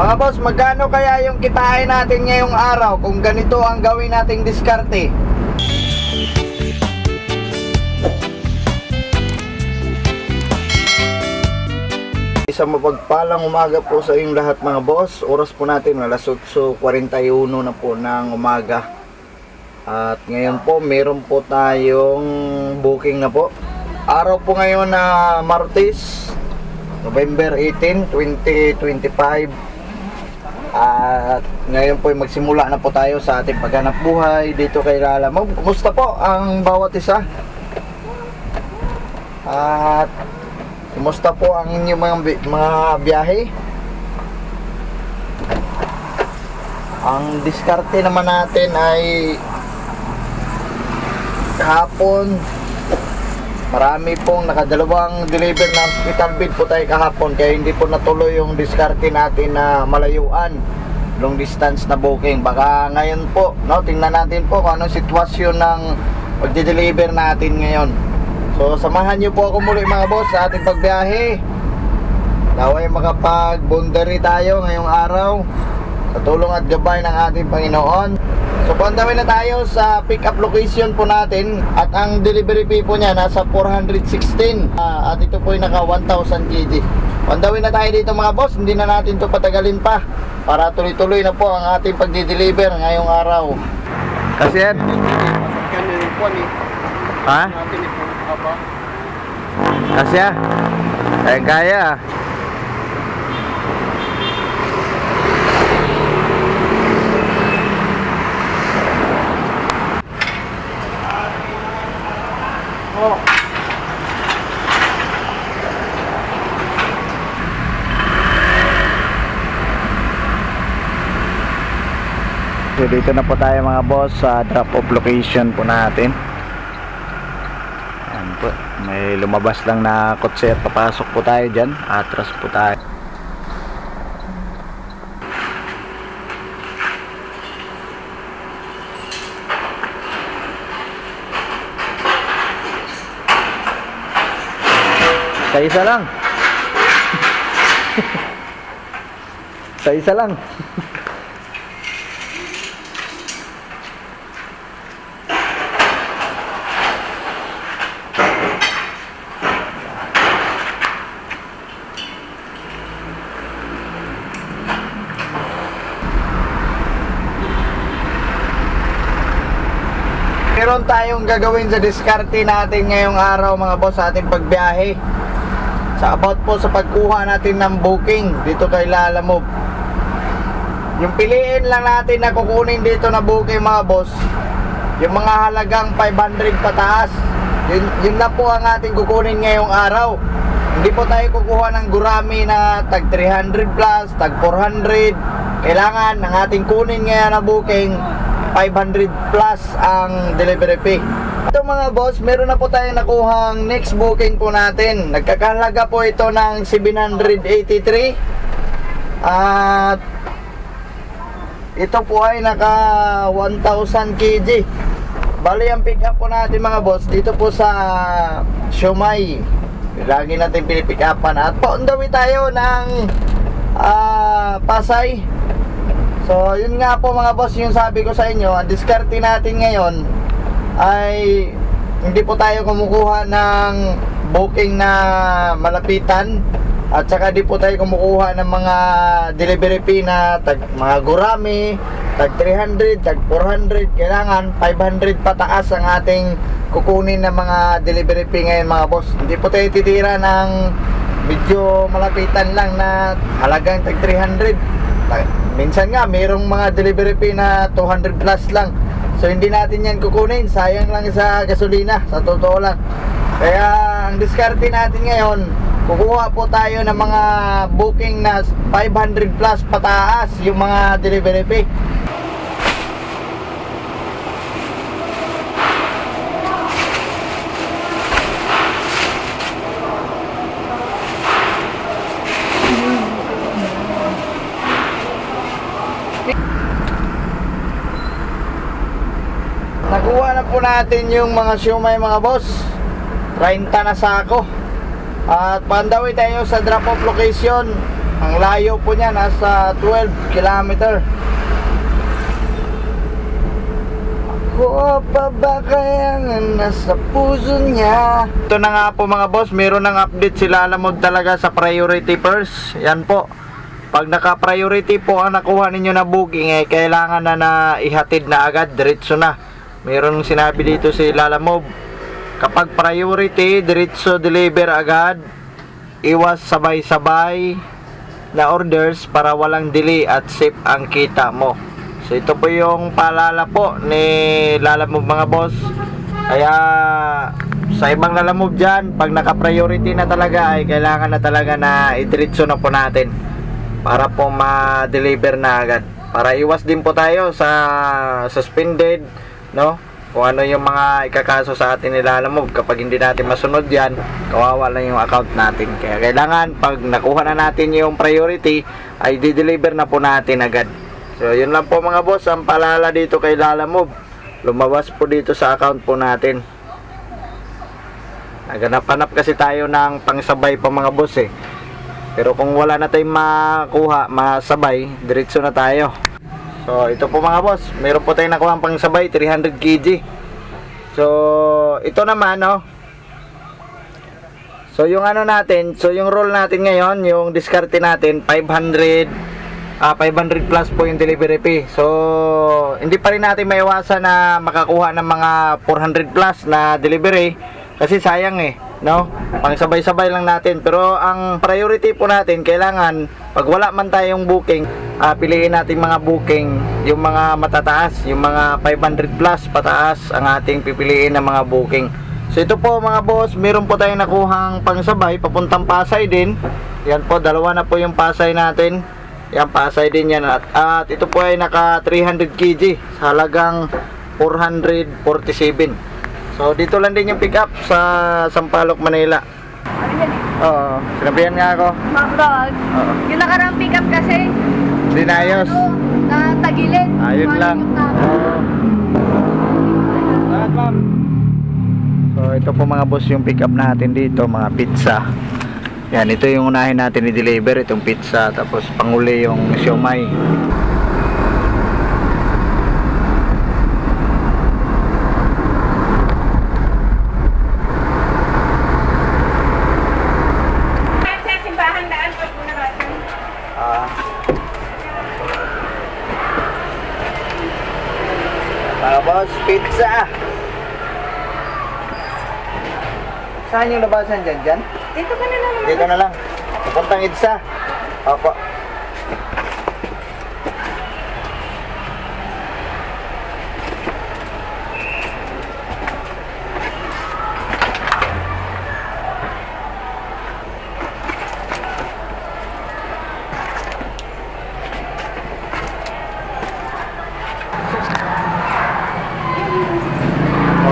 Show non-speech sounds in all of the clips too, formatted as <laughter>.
Mga boss, magkano kaya yung kitain natin ngayong araw kung ganito ang gawin nating diskarte? Isang mapagpalang umaga po sa inyong lahat mga boss. Oras po natin alas 8.41 na po ng umaga. At ngayon po, meron po tayong booking na po. Araw po ngayon na Martes, November 18, 2025. At ngayon po ay magsimula na po tayo sa ating paghanap buhay dito kay Lala. Kumusta po ang bawat isa? At kumusta po ang inyong mga, bi- mga biyahe? Ang diskarte naman natin ay kahapon marami pong nakadalawang deliver na hospital bed po tayo kahapon kaya hindi po natuloy yung diskarte natin na malayuan long distance na booking. Baka ngayon po no tingnan natin po kung anong sitwasyon ng pagde-deliver natin ngayon. So samahan niyo po ako muli mga boss sa ating pagbiyahe. Naway makapag boundary tayo ngayong araw sa tulong at gabay ng ating Panginoon So pandawin na tayo sa pick up location po natin at ang delivery fee po niya nasa 416 Ah, at ito po ay naka 1,000 kg. Pandawin na tayo dito mga boss, hindi na natin to patagalin pa para tuloy-tuloy na po ang ating pagdi-deliver ngayong araw. Kasi yan. Ha? Kasi ya. Kaya kaya. Dito na po tayo mga boss sa drop off location po natin. Ayan po. May lumabas lang na kotse at papasok po tayo dyan. Atras po tayo. Sa isa lang. <laughs> Sa isa lang. <laughs> Meron tayong gagawin sa diskarte natin ngayong araw mga boss sa ating pagbiyahe. Sa about po sa pagkuha natin ng booking dito kay Lalamove. Yung piliin lang natin na kukunin dito na booking mga boss, yung mga halagang 500 pataas. Yun, yun na po ang ating kukunin ngayong araw. Hindi po tayo kukuha ng gurami na tag 300 plus, tag 400. Kailangan ng ating kunin ngayon na booking 500 plus ang delivery fee. Ito mga boss, meron na po tayong nakuhang next booking po natin. Nagkakahalaga po ito ng 783. At ito po ay naka 1,000 kg. Bali ang pick up po natin mga boss dito po sa Siomay. Lagi natin pinipick upan at on the way tayo ng ah, Pasay. So, yun nga po mga boss, yung sabi ko sa inyo, ang diskarte natin ngayon ay hindi po tayo kumukuha ng booking na malapitan at saka di po tayo kumukuha ng mga delivery fee na tag, mga gurami, tag 300, tag 400, kailangan 500 pataas ang ating kukunin ng mga delivery fee ngayon mga boss. Hindi po tayo titira ng medyo malapitan lang na halagang tag 300. Minsan nga, mayroong mga delivery fee na 200 plus lang. So, hindi natin yan kukunin. Sayang lang sa gasolina, sa totoo lang. Kaya, ang diskarte natin ngayon, kukuha po tayo ng mga booking na 500 plus pataas yung mga delivery fee. Nakuha na po natin yung mga siumay mga boss 30 na sako At pandawi tayo sa drop off location Ang layo po niya nasa 12 kilometer. Ako pa ba kaya nasa puso niya? Ito na nga po mga boss, meron ng update sila alamod talaga sa priority first. Yan po. Pag naka-priority po ang nakuha ninyo na booking, eh, kailangan na na ihatid na agad, diretso na. Meron sinabi dito si Lalamove. Kapag priority, diretso deliver agad. Iwas sabay-sabay na orders para walang delay at safe ang kita mo. So ito po yung paalala po ni Lalamove mga boss. Kaya sa ibang Lalamove dyan, pag naka-priority na talaga ay kailangan na talaga na idiretso na po natin para po ma-deliver na agad. Para iwas din po tayo sa suspended, no? Kung ano yung mga ikakaso sa atin nila Lalamove kapag hindi natin masunod yan, kawawa lang yung account natin. Kaya kailangan pag nakuha na natin yung priority, ay di-deliver na po natin agad. So, yun lang po mga boss, ang paalala dito kay Lalamove. Lumabas po dito sa account po natin. Naganap-hanap kasi tayo ng pangsabay pa mga boss eh. Pero kung wala na tayong makuha, masabay, diretso na tayo. So, ito po mga boss, meron po tayong nakuha pangsabay, 300 kg. So, ito naman, no. So, yung ano natin, so yung roll natin ngayon, yung diskarte natin, 500 ah 500 plus po yung delivery fee. So, hindi pa rin natin maiwasan na makakuha ng mga 400 plus na delivery kasi sayang eh, no? Pang sabay-sabay lang natin. Pero ang priority po natin, kailangan pag wala man tayong booking, ah, piliin natin mga booking, yung mga matataas, yung mga 500 plus pataas ang ating pipiliin ng mga booking. So ito po mga boss, meron po tayong nakuhang pangsabay papuntang Pasay din. Yan po, dalawa na po yung Pasay natin. Yan, Pasay din yan. At, at ito po ay naka 300 kg sa halagang 447. So dito lang din yung pick up sa Sampaloc, Manila. Ano eh? Oo, sinabihan nga ako. Mabrog. Oo. Yung nakarang pick up kasi, Dinayos. ano, na tagilid. Ayun lang. Salamat, ma'am. So ito po mga boss yung pick up natin dito, mga pizza. Yan, ito yung unahin natin i-deliver, itong pizza, tapos panguli yung siomay. Sa simbahan daan pag muna natin. Ah. Boss, pizza! Saan yung labasan dyan? Dyan? Dito ka na naman. Dito na lang. Papuntang EDSA. Opo.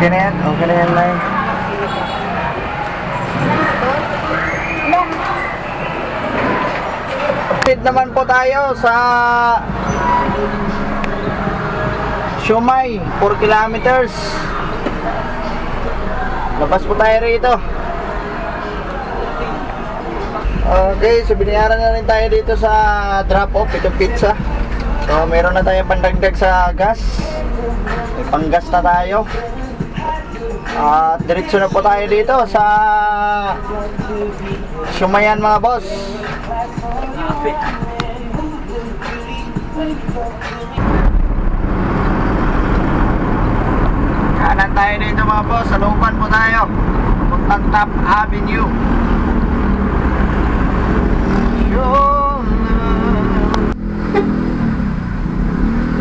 Okay na yan? Okay na yan, Lai? Update naman po tayo sa Shumay, 4 kilometers. Labas po tayo rito. Okay, so binayaran na rin tayo dito sa drop-off, itong pizza. So, meron na tayo pandagdag sa gas. May panggas na tayo. At diretso na po tayo dito sa Shumayan mga boss. Kanan tayo dito mga boss, sa looban po tayo. Puntang Top Avenue. Yun.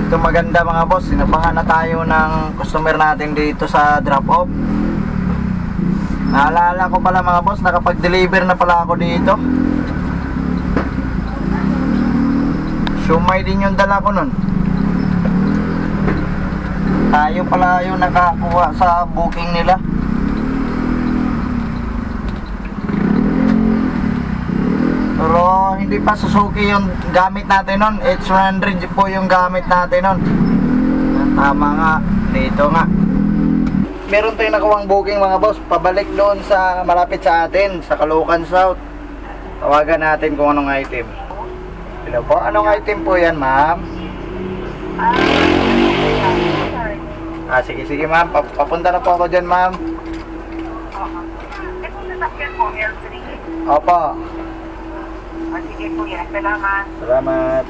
Ito maganda mga boss, sinabahan na tayo ng customer natin dito sa drop off. Naalala ko pala mga boss, nakapag-deliver na pala ako dito. Sumay din yung dala ko nun. Tayo pala yung nakakuha sa booking nila. Pero hindi pa Suzuki yung gamit natin nun. H100 po yung gamit natin nun. Tama nga. Dito nga. Meron tayong nakuwang booking mga boss. Pabalik doon sa malapit sa atin. Sa Caloocan South. Tawagan natin kung anong item. Hello po, anong item po yan, ma'am? Ah, sige, sige, ma'am. Pa- papunta na po ako dyan, ma'am. Itong sasakyan mo, L3. Opo. Ah, sige kuya, salamat. Salamat.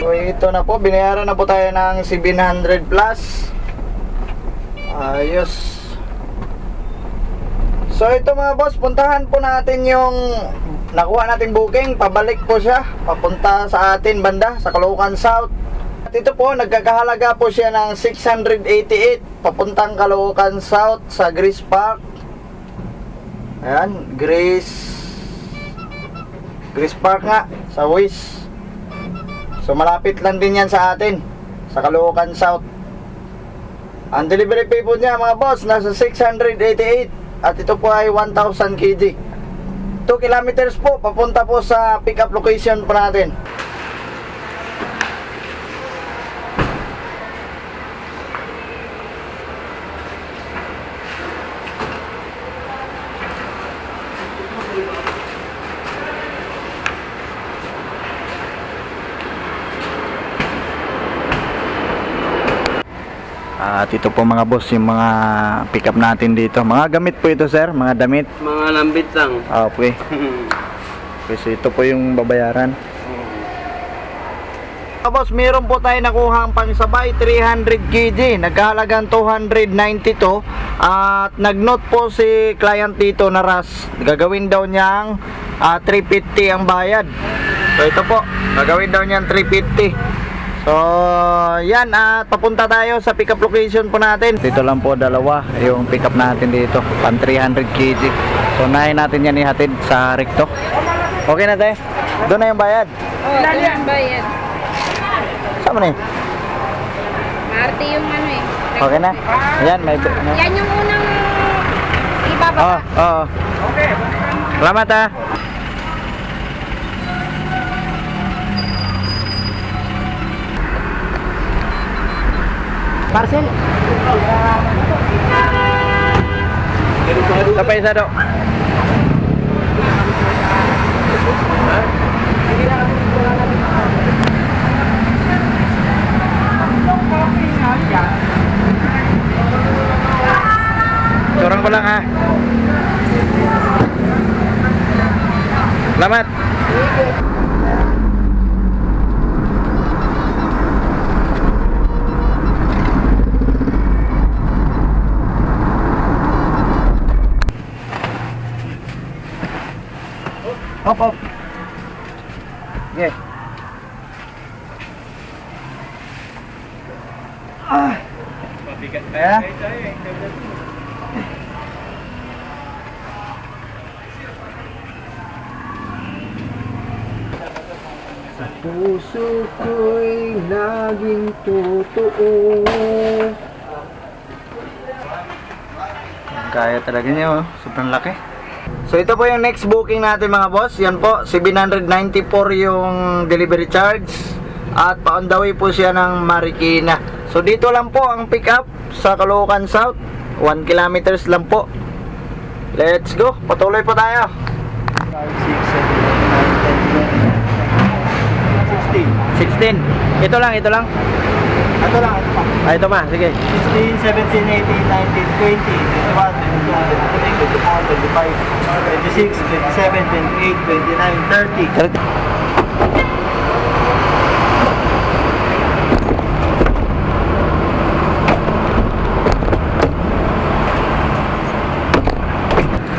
So ito na po, binayaran na po tayo ng 700 plus. Ayos. So ito mga boss, puntahan po natin yung nakuha nating booking. Pabalik po siya, papunta sa atin banda, sa Caloocan South. At ito po, nagkakahalaga po siya ng 688 papuntang Caloocan South sa Grace Park. Ayan, Grace Grace Park nga, sa Wis. So malapit lang din yan sa atin, sa Caloocan South. Ang delivery fee po niya mga boss, nasa 688 at ito po ay 1,000 kg. 2 kilometers po, papunta po sa pick up location po natin. At ito po mga boss, yung mga pick up natin dito. Mga gamit po ito sir, mga damit. Mga lambit lang. Ah, Okay. <laughs> Kasi ito po yung babayaran. Tapos meron po tayo nakuha ang pangsabay 300 kg, nagkahalagang 292 at nag-note po si client dito na ras, gagawin daw niyang ah, 350 ang bayad. So ito po, gagawin daw niyang 350. So yan at papunta tayo sa pick up location po natin. Dito lang po dalawa yung pick up natin dito, pan 300 kg. So nahin natin yan ihatid sa recto. Okay na tayo? Doon na yung bayad. Oh, ito yung bayad. Sama na yun. Marte yung ano eh. Okay na? Ayan, may... Yan yung unang Oo, ibababa. oo. Salamat ah. Parcel. Isa pa isa do. Turang ko lang ha. Salamat. Hop, hop. Okay. Ah. Kaya? Puso ko'y laging totoo. Kaya talaga niya oh. Sobrang laki. So ito po yung next booking natin mga boss. Yan po, 794 yung delivery charge. At pa on the way po siya ng Marikina. So dito lang po ang pick up sa Caloocan South. 1 kilometers lang po. Let's go. Patuloy po tayo. 5, 6, 7, 8, 9, 10, 16. Ito lang, ito lang. Ito lang, ito pa. Ah, ito pa. Sige. 16, 17, 18, 19, 20, 21, 22, 23, 24, 25, 26, 27, 28, 29, 30.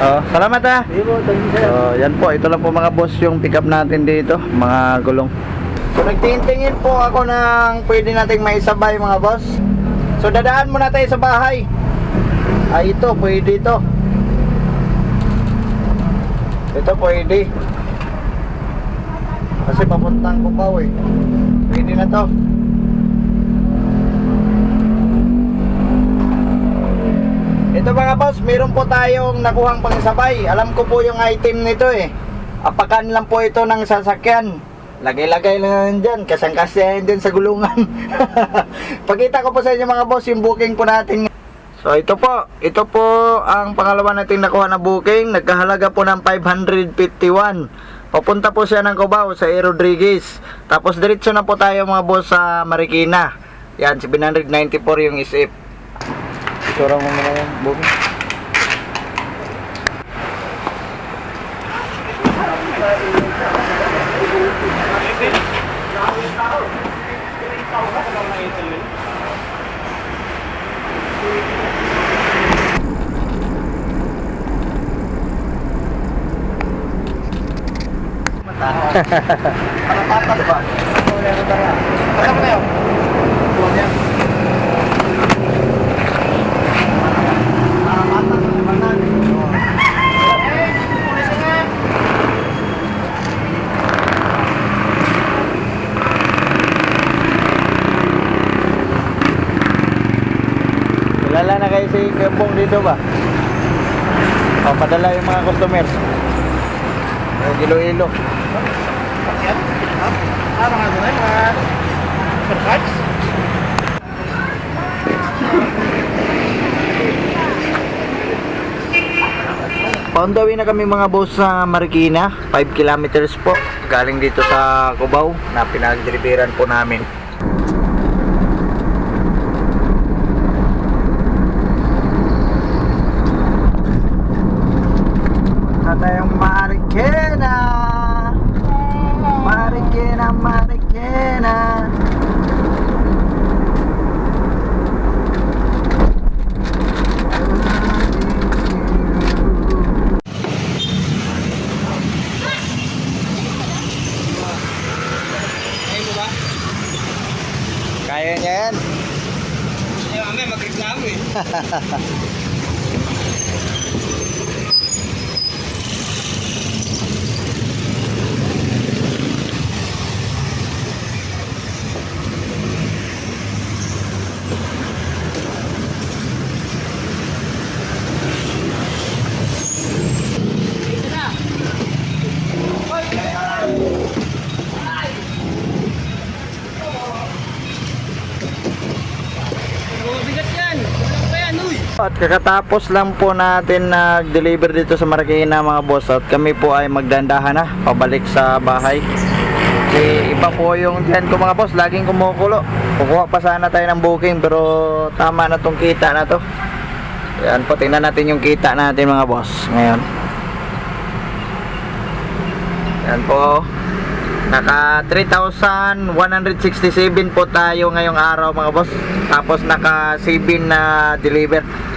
Oh, salamat ah. So, yan po, ito lang po mga boss yung pick up natin dito, mga gulong. So, nagtingin-tingin po ako ng pwede nating maisabay mga boss. So, dadaan muna tayo sa bahay. Ay, ito, pwede ito. Ito, pwede. Kasi papuntang Cubao eh. Pwede na to. Ito mga boss, meron po tayong nakuhang pangsabay. Alam ko po yung item nito eh. Apakan lang po ito ng sasakyan. Lagay-lagay lang yan dyan. Kasang-kasya yan dyan sa gulungan. <laughs> Pakita ko po sa inyo mga boss yung booking po natin. So ito po, ito po ang pangalawa nating nakuha na booking. Nagkahalaga po ng 551. Papunta po siya ng Cubao sa A. Rodriguez. Tapos diretso na po tayo mga boss sa Marikina. Yan, 794 yung isip. Tura mo yung booking. Ano patas ba? Ano na yung tara? Kasama kayo? Tuwan yan. Para patas, limangan. Eh, pulis nga. Kilala na kayo si Kembong dito ba? O, padala yung mga customers. O, Iloilo. Yan. Ah, ano na yung mga? Paundawi na kami mga boss sa Marikina. 5 kilometers po. Galing dito sa Cubao na pinagdeliveran po namin. Na tayong Marikina. Marikina, Marikina. Kaya niya yan. Eh, mamaya magreklamo eh. At kakatapos lang po natin nag-deliver dito sa Marikina mga boss at kami po ay magdandahan na pabalik sa bahay. Kasi iba po yung dyan ko mga boss, laging kumukulo. Kukuha pa sana tayo ng booking pero tama na tong kita na to. Yan po, tingnan natin yung kita natin mga boss ngayon. Yan po. Naka 3,167 po tayo ngayong araw mga boss. Tapos naka 7 na deliver.